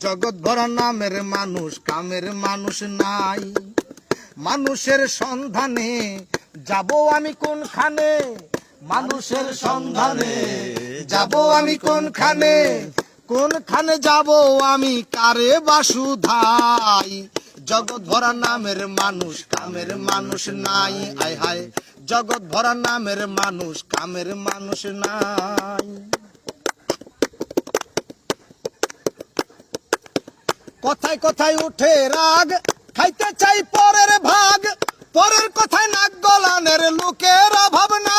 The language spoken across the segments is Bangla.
জগৎ ভরা নামের মানুষ, কামের মানুষ নাই। মানুষের সন্ধানে যাব আমি কোনখানে? মানুষের সন্ধানে যাব আমি কোন কোনখানে? কোনখানে যাব আমি? কারে বাসুধাই? জগৎ ভরা নামের মানুষ, কামের মানুষ নাই। আয় হায়, জগৎ ভরা নামের মানুষ, কামের মানুষ নাই। কথায় কথায় উঠে রাগ, খাইতে চাই পরের ভাগ। পরের কথায় নাক গলানের লোকের অভাব নাই।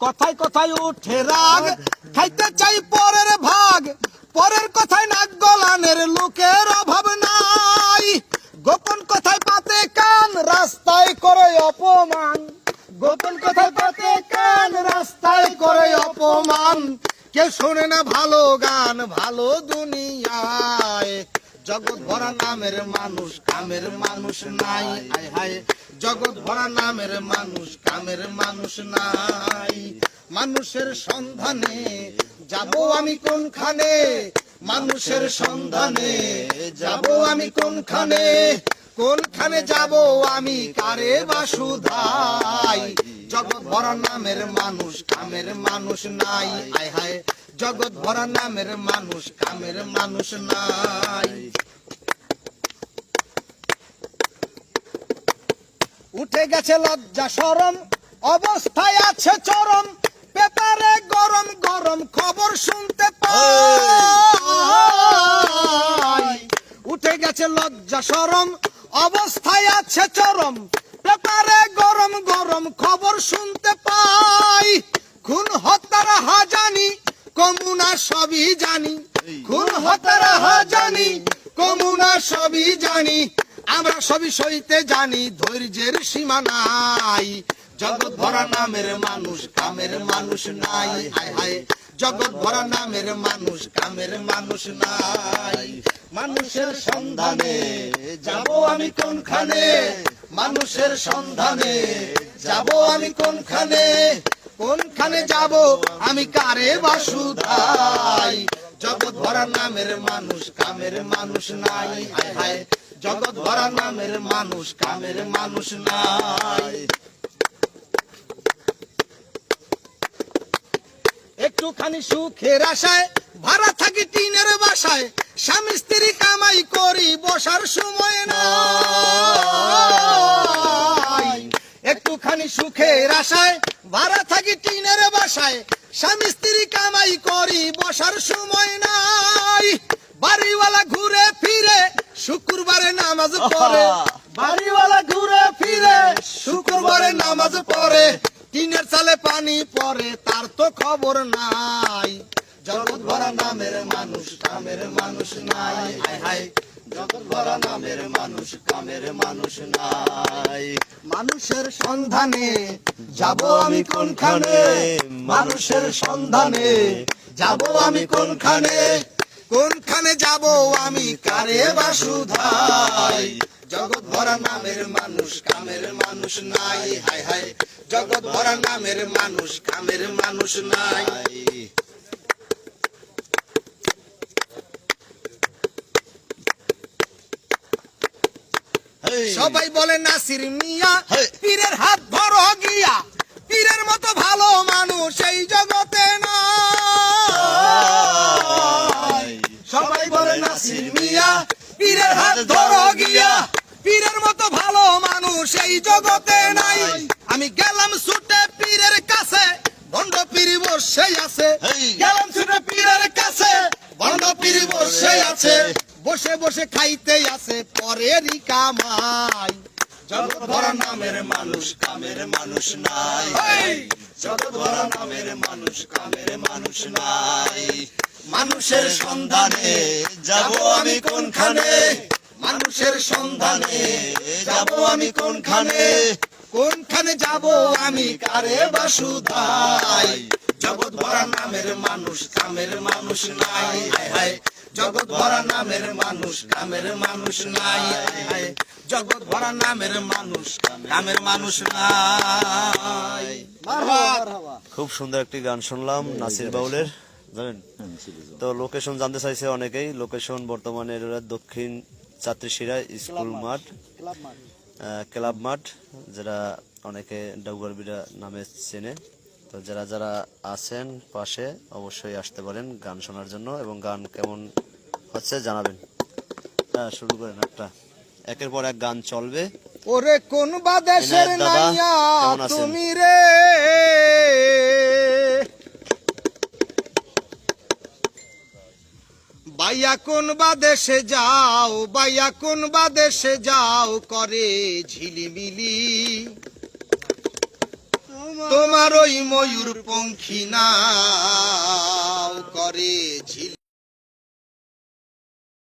কথায় কথায় উঠে রাগ, খাইতে চাই পরের ভাগ। পরের কথায় নাক গলানের লোকের অভাব নাই। গোপন কথায় পাতে কান, রাস্তায় করে অপমান। গোপন কথায় পাতে কান, রাস্তায় করে অপমান। কেউ শোনে না ভালো গান, ভালো দুনিয়ায়? জগৎ ভরা নামের মানুষ, কামের মানুষ নাই, আয় হায়। জগৎ ভরা নামের মানুষ, কামের মানুষ নাই। মানুষের সন্ধানে যাব আমি কোনখানে? মানুষের সন্ধানে যাব আমি কোনখানে? কোনখানে যাব আমি? কারে বাসুধাই জগৎ ভরা নামের মানুষ কামের মানুষ নাই। আয় হায়, জগৎ ভরা নামের মানুষ কামের মানুষ নাই। উঠে গেছে লজ্জা সরম অবস্থায় আছে চরম। পেপারে গরম গরম খবর শুনতে পাই। উঠে গেছে লজ্জা সরম অবস্থায় আছে চরম। পেপারে গরম গরম খবর শুনতে পাই। খুন, হত্যার হাজানি, কমুনা সবই জানি। খুন, হত্যার হাজানি, কমুনা সবই জানি। আমরা সবই সইতে জানি, ধৈর্যের সীমা নাই। জগৎ ভরা নামের মানুষ, কামের মানুষ নাই। হায় হায়, জগৎ ভরা নামের মানুষ, কামের মানুষ নাই। মানুষের সন্ধানে যাব আমি কোনখানে? মানুষের সন্ধানে যাব আমি কোনখানে? কোনখানে যাব? আমি কারে বাসুধাই? জগৎ ভরা নামের মানুষ, কামের মানুষ নাই। হায় জগৎ ভরা নামের মানুষ, কামের মানুষ নাই। একটুখানি সুখের আশায়, ভাড়া থাকি টিনের বাসায়। স্বামী স্ত্রী কামাই করি বসার সময় নাই একটুখানি সুখের আশায় ভাড়া থাকি টিনের বাসায়। স্বামী স্ত্রী কামাই করি বসার সময় নাই। বাড়িওয়ালা ঘুরে ফিরে শুক্রবারে নামাজ পড়ে। বাড়িওয়ালা ঘুরে ফিরে শুক্রবারে নামাজ পড়ে। টিনের চালে পানি পড়ে তার তো খবর নাই। জগৎ ভরা নামের মানুষ কামের মানুষ নাই। হায় হায় জগৎ ভরা নামের মানুষ, কামের মানুষ নাই। মানুষের সন্ধানে যাব আমি কোনখানে? মানুষের সন্ধানে যাব আমি কোনখানে? কোনখানে যাব আমি কারে বাসুধাই? জগৎ ভরা নামের মানুষ, কামের মানুষ নাই। হায় হায় জগৎ ভরা নামের মানুষ, কামের মানুষ নাই। সবাই বলে নাসির মিয়া পীরের হাত ধরো গিয়া। পীরের মতো ভালো মানুষ এই জগতে নাই। সবাই বলে নাসির মিয়া পীরের হাত ধরো গিয়া। পীরের মতো ভালো মানুষ এই জগতে নাই। আমি গেলাম ছুটে পীরের কাছে ভণ্ড পীর বসে আছে। গেলাম ছুটে পীরের কাছে ভণ্ড পীর বসে আছে। বসে বসে খাইতে আছে পরেরই কামাই। জগৎ ভরা নামের মানুষ কামের মানুষ নাই। জগৎ ভরা নামের মানুষ কামের মানুষ নাই। মানুষের সন্ধানে যাব আমি কোনখানে? মানুষের সন্ধানে যাব আমি কোনখানে? কোনখানে যাব আমি কারে বাসুধাই জগৎ ভরা নামের মানুষ কামের মানুষ নাই। হায় জগৎ ভরা নামের মানুষ কামের মানুষ নাই। হায় হায় জগৎ ভরা নামের মানুষ কামের মানুষ নাই। খুব সুন্দর একটি গান শুনলাম নাসির বাউলের। জানেন? হ্যাঁ তো। লোকেশন জানতে চাইছে অনেকেই। লোকেশন বর্তমানে দক্ষিণ চাত্রিশিরা স্কুল মাঠ। ক্লাব মাঠ। যেটা অনেকে ডাউগারবিরা নামে চেনে। তো যারা যারা আছেন পাশে অবশ্যই আসতে পারেন গান শোনার জন্য। এবং গান কেমন হচ্ছে জানাবেন। হ্যাঁ শুরু করেন একটা। একের পর এক গান চলবে। ওরে কোন বা দেশের নাইয়া তুমি রে? বাইয়া কোন বা দেশে যাও বাইয়া কোন বা দেশে যাও করে ঝিলিমিলি। তোমার ওই ময়ূর পঙ্খী নাও করে ঝিলি